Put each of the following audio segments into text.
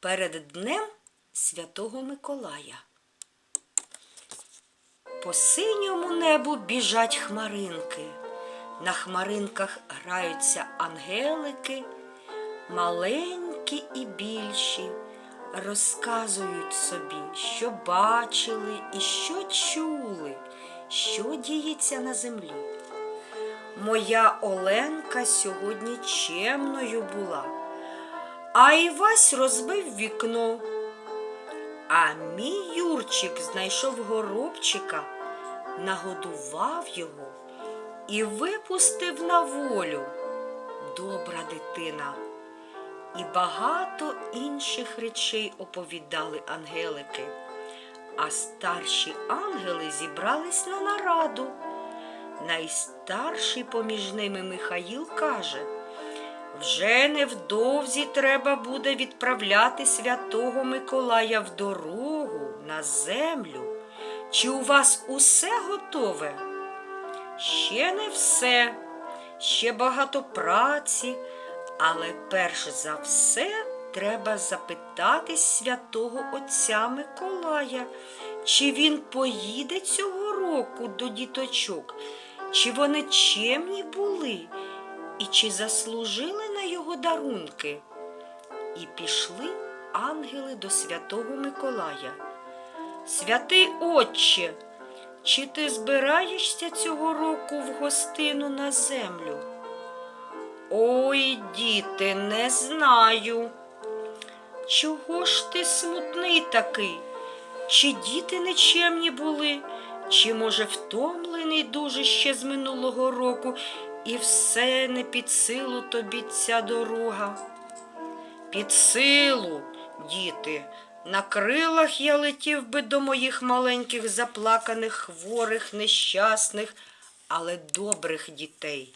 перед Днем Святого Миколая. По синьому небу біжать хмаринки. На хмаринках граються ангелики, маленькі і більші, розказують собі, що бачили і що чули, що діється на землі. Моя Оленка сьогодні чемною була, а Івась розбив вікно. А мій Юрчик знайшов горобчика, нагодував його і випустив на волю. Добра дитина. І багато інших речей оповідали ангелики. А старші ангели зібрались на нараду. Найстарший поміж ними Михаїл каже, вже невдовзі треба буде відправляти святого Миколая в дорогу на землю. Чи у вас усе готове? Ще не все, ще багато праці, але перш за все треба запитати святого Отця Миколая, чи він поїде цього року до діточок, чи вони чемні були, і чи заслужили на його дарунки. І пішли ангели до святого Миколая. Святий Отче, чи ти збираєшся цього року в гостину на землю? Ой, діти, не знаю. Чого ж ти смутний такий? Чи діти нечемні були, чи, може, втомлений дуже ще з минулого року, і все не під силу тобі ця дорога? Під силу, діти, на крилах я летів би до моїх маленьких заплаканих, хворих, нещасних, але добрих дітей.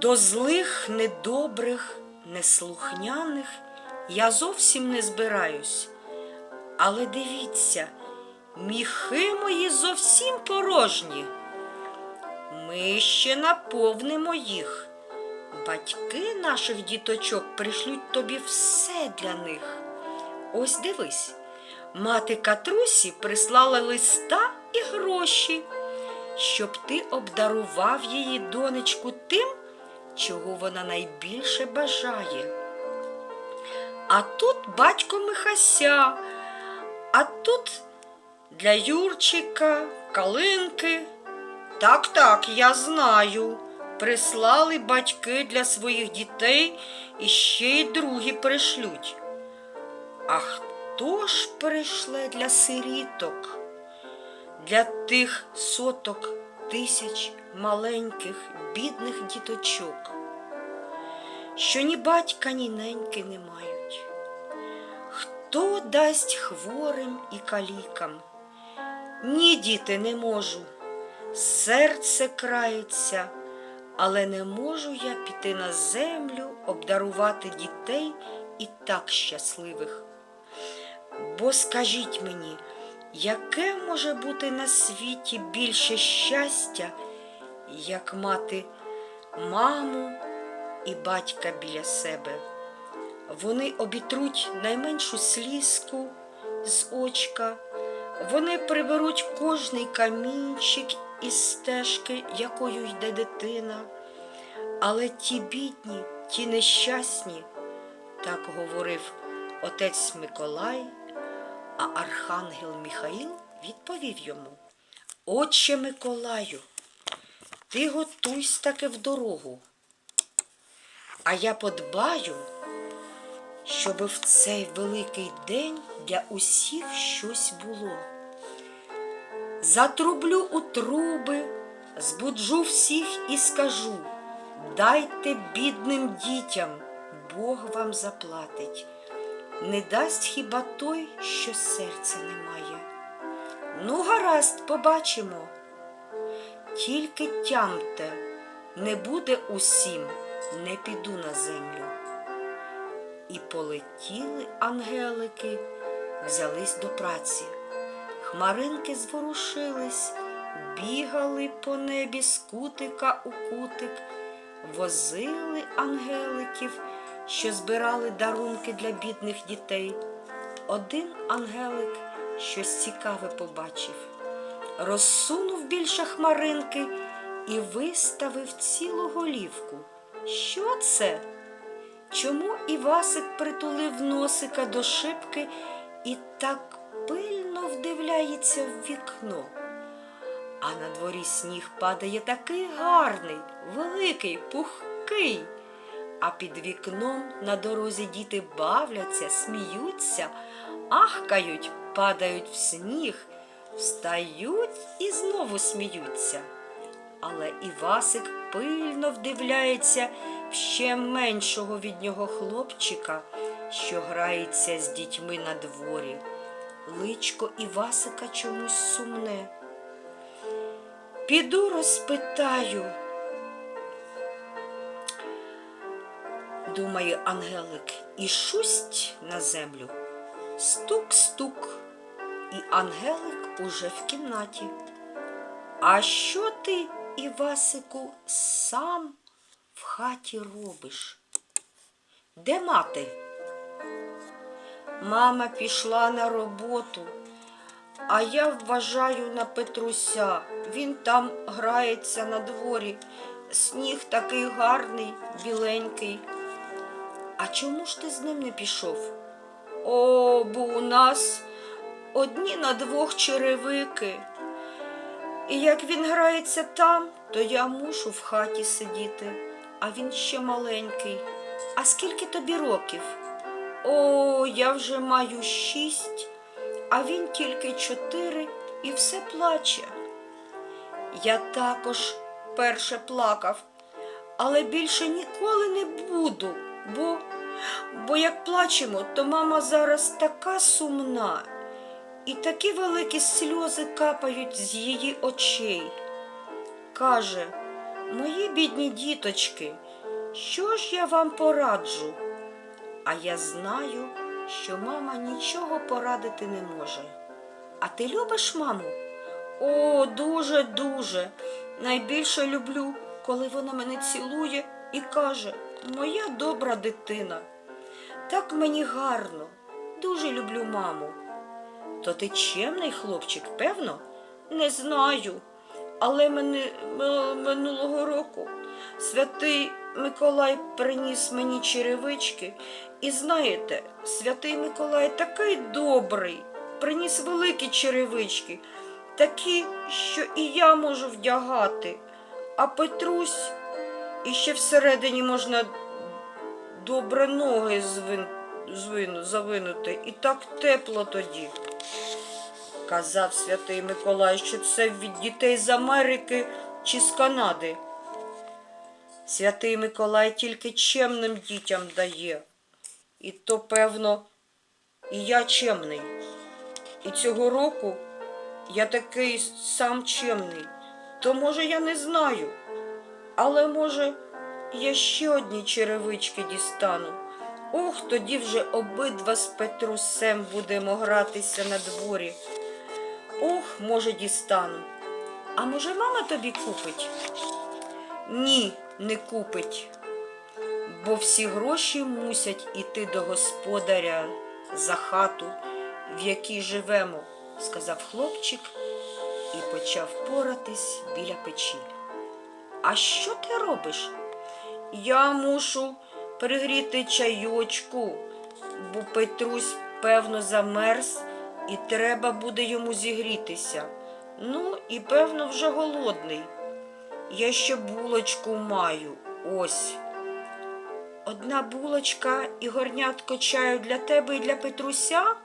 До злих, недобрих, неслухняних я зовсім не збираюсь. Але дивіться, міхи мої зовсім порожні. Ми ще наповнимо їх. Батьки наших діточок пришлють тобі все для них. Ось дивись, мати Катрусі прислала листа і гроші, щоб ти обдарував її донечку тим, чого вона найбільше бажає. А тут батько Михася, а тут для Юрчика калинки. Так, так, я знаю. Прислали батьки для своїх дітей і ще й другі пришлють. А хто ж пришле для сиріток, для тих соток тисяч маленьких, бідних діточок, що ні батька, ні неньки не мають? Хто дасть хворим і калікам? Ні, діти, не можу. Серце крається, але не можу я піти на землю, обдарувати дітей і так щасливих. Бо скажіть мені, яке може бути на світі більше щастя, як мати маму і батька біля себе? Вони обітруть найменшу слізку з очка, вони приберуть кожний камінчик із стежки, якою йде дитина. Але ті бідні, ті нещасні, так говорив отець Миколай, а архангел Михаїл відповів йому: Отче Миколаю, ти готуйсь таки в дорогу, а я подбаю, щоби в цей великий день для усіх щось було. Затрублю у труби, збуджу всіх і скажу дайте бідним дітям, Бог вам заплатить. Не дасть хіба той, що серця немає. Ну, гаразд, побачимо. Тільки тямте, не буде усім, не піду на землю. І полетіли ангелики, взялись до праці. Хмаринки зворушились, бігали по небі з кутика у кутик, возили ангеликів, що збирали дарунки для бідних дітей, один ангелик щось цікаве побачив, розсунув більше хмаринки і виставив цілу голівку. Що це? Чому Івасик притулив носика до шибки і так пильно вдивляється в вікно? А на дворі сніг падає такий гарний, великий, пухкий. А під вікном на дорозі діти бавляться, сміються, ахкають, падають в сніг, встають і знову сміються. Але Івасик пильно вдивляється в ще меншого від нього хлопчика, що грається з дітьми на дворі. Личко Івасика чомусь сумне. Піду розпитаю. Думає Ангелик, і шусть на землю. Стук-стук, і Ангелик уже в кімнаті. А що ти, Івасику, сам в хаті робиш? Де мати? Мама пішла на роботу, а я вважаю на Петруся. Він там грається на дворі. Сніг такий гарний, біленький. А чому ж ти з ним не пішов? О, бо у нас одні на двох черевики. І як він грається там, то я мушу в хаті сидіти, а він ще маленький. А скільки тобі років? О, я вже маю шість, а він тільки чотири і все плаче. Я також перше плакав, але більше ніколи не буду, бо, бо як плачемо, то мама зараз така сумна, і такі великі сльози капають з її очей. Каже, мої бідні діточки, що ж я вам пораджу? А я знаю, що мама нічого порадити не може. А ти любиш маму? О, дуже, дуже. Найбільше люблю, коли вона мене цілує і каже, моя добра дитина. Так мені гарно, дуже люблю маму. То ти чемний хлопчик, певно? Не знаю. Але мене, минулого року святий Миколай приніс мені черевички. І знаєте, святий Миколай такий добрий, приніс великі черевички, такі, що і я можу вдягати. А Петрусь іще всередині можна добре ноги звин, звину, завинути, і так тепло тоді. Казав святий Миколай, що це від дітей з Америки чи з Канади. Святий Миколай тільки чемним дітям дає. І то, певно, і я чемний. І цього року я такий сам чемний. То, може, я не знаю. Але, може, я ще одні черевички дістану. Ох, тоді вже обидва з Петрусем будемо гратися на дворі. Ох, може, дістану. А може, мама тобі купить? Ні, не купить, бо всі гроші мусять іти до господаря за хату, в якій живемо, сказав хлопчик і почав поратись біля печі. А що ти робиш? Я мушу пригріти чайочку, бо Петрусь, певно, замерз і треба буде йому зігрітися. Ну, і певно, вже голодний. Я ще булочку маю. Ось. Одна булочка і горнятко чаю для тебе і для Петруся.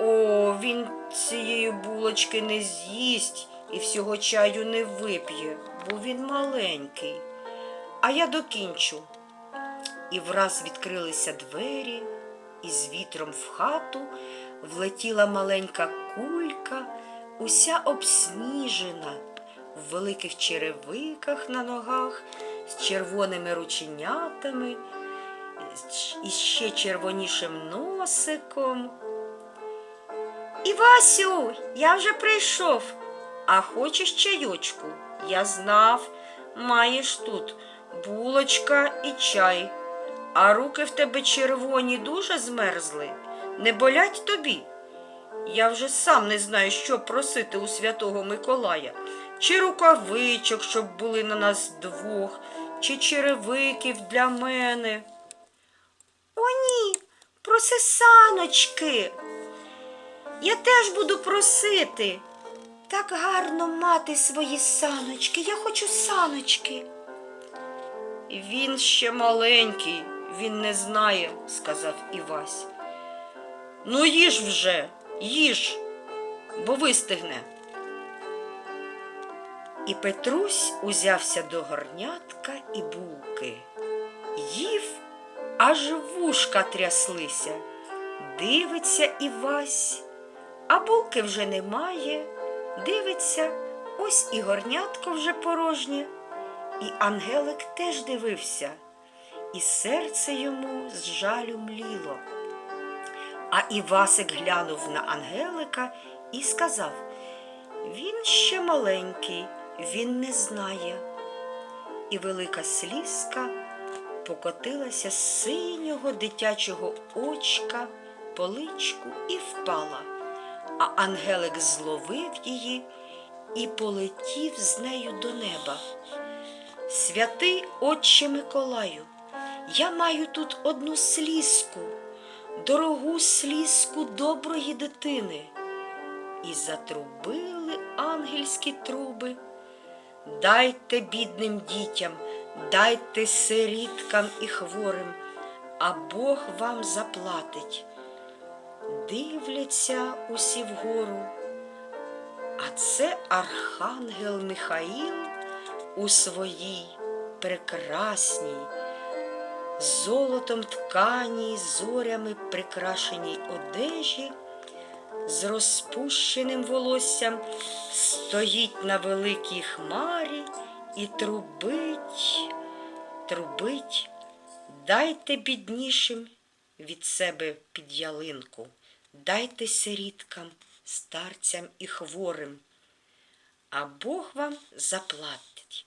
О, він цієї булочки не з'їсть і всього чаю не вип'є, бо він маленький. А я докінчу. І враз відкрилися двері, і з вітром в хату влетіла маленька кулька, уся обсніжена, в великих черевиках на ногах, з червоними рученятами, і ще червонішим носиком. Івасю, я вже прийшов. А хочеш чайочку? Я знав, маєш тут булочка і чай. А руки в тебе червоні дуже змерзли. Не болять тобі? Я вже сам не знаю, що просити у святого Миколая. Чи рукавичок, щоб були на нас двох, чи черевиків для мене. О, ні, проси саночки. Я теж буду просити. Так гарно мати свої саночки. Я хочу саночки. Він ще маленький, він не знає, сказав Івась. Ну їж вже, їж, бо вистигне. І Петрусь узявся до горнятка і булки. Їв, аж вушка тряслися. Дивиться Івась, а булки вже немає. Дивиться, ось і горнятко вже порожнє. І Ангелик теж дивився, і серце йому з жалю мліло. А Івасик глянув на Ангелика і сказав Він ще маленький, він не знає. І велика слізка покотилася з синього дитячого очка по личку і впала, а Ангелик зловив її і полетів з нею до неба. Святий Отче Миколаю, я маю тут одну слізку, дорогу слізку доброї дитини. І затрубили ангельські труби. Дайте бідним дітям, дайте сиріткам і хворим, а Бог вам заплатить. Дивляться усі вгору, а це архангел Михаїл у своїй прекрасній, золотом тканій, зорями прикрашеній одежі, з розпущеним волоссям стоїть на великій хмарі і трубить, трубить, дайте біднішим від себе під ялинку, дайте сиріткам, старцям і хворим а Бог вам заплатить.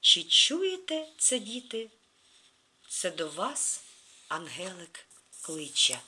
Чи чуєте це, діти? Це до вас ангелик кличе.